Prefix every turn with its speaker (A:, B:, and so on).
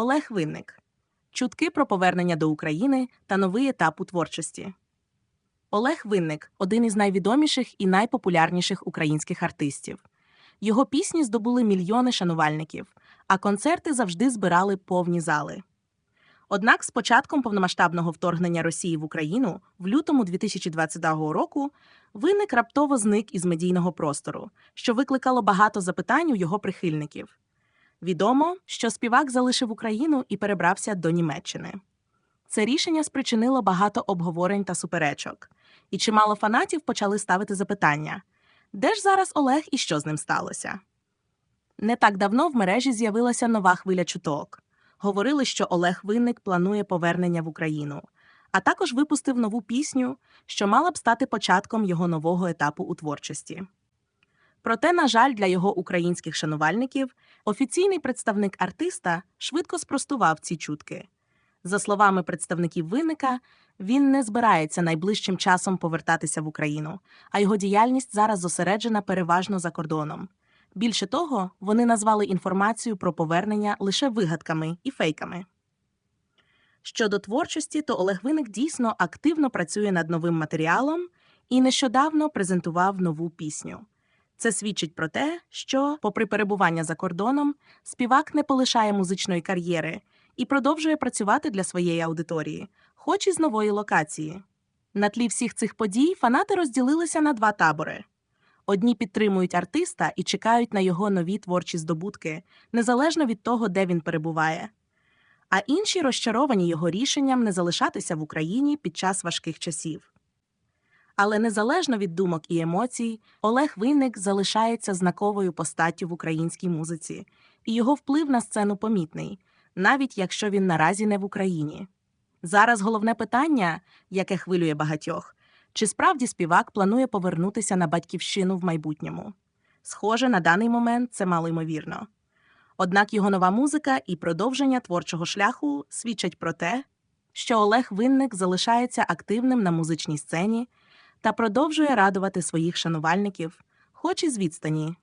A: Олег Винник. Чутки про повернення до України та новий етап у творчості. Олег Винник один із найвідоміших і найпопулярніших українських артистів. Його пісні здобули мільйони шанувальників, а концерти завжди збирали повні зали. Однак з початком повномасштабного вторгнення Росії в Україну в лютому 2022 року винник раптово зник із медійного простору, що викликало багато запитань у його прихильників. Відомо, що співак залишив Україну і перебрався до Німеччини. Це рішення спричинило багато обговорень та суперечок, і чимало фанатів почали ставити запитання: де ж зараз Олег і що з ним сталося? Не так давно в мережі з'явилася нова хвиля чуток. Говорили, що Олег Винник планує повернення в Україну, а також випустив нову пісню, що мала б стати початком його нового етапу у творчості. Проте, на жаль, для його українських шанувальників офіційний представник артиста швидко спростував ці чутки. За словами представників винника, він не збирається найближчим часом повертатися в Україну, а його діяльність зараз зосереджена переважно за кордоном. Більше того, вони назвали інформацію про повернення лише вигадками і фейками. Щодо творчості, то Олег Винник дійсно активно працює над новим матеріалом і нещодавно презентував нову пісню. Це свідчить про те, що, попри перебування за кордоном, співак не полишає музичної кар'єри і продовжує працювати для своєї аудиторії, хоч і з нової локації. На тлі всіх цих подій фанати розділилися на два табори. Одні підтримують артиста і чекають на його нові творчі здобутки, незалежно від того, де він перебуває. А інші розчаровані його рішенням не залишатися в Україні під час важких часів. Але незалежно від думок і емоцій, Олег Винник залишається знаковою постаттю в українській музиці, і його вплив на сцену помітний, навіть якщо він наразі не в Україні. Зараз головне питання, яке хвилює багатьох, чи справді співак планує повернутися на батьківщину в майбутньому. Схоже, на даний момент це малоймовірно. Однак його нова музика і продовження творчого шляху свідчать про те, що Олег Винник залишається активним на музичній сцені та продовжує радувати своїх шанувальників, хоч і з відстані.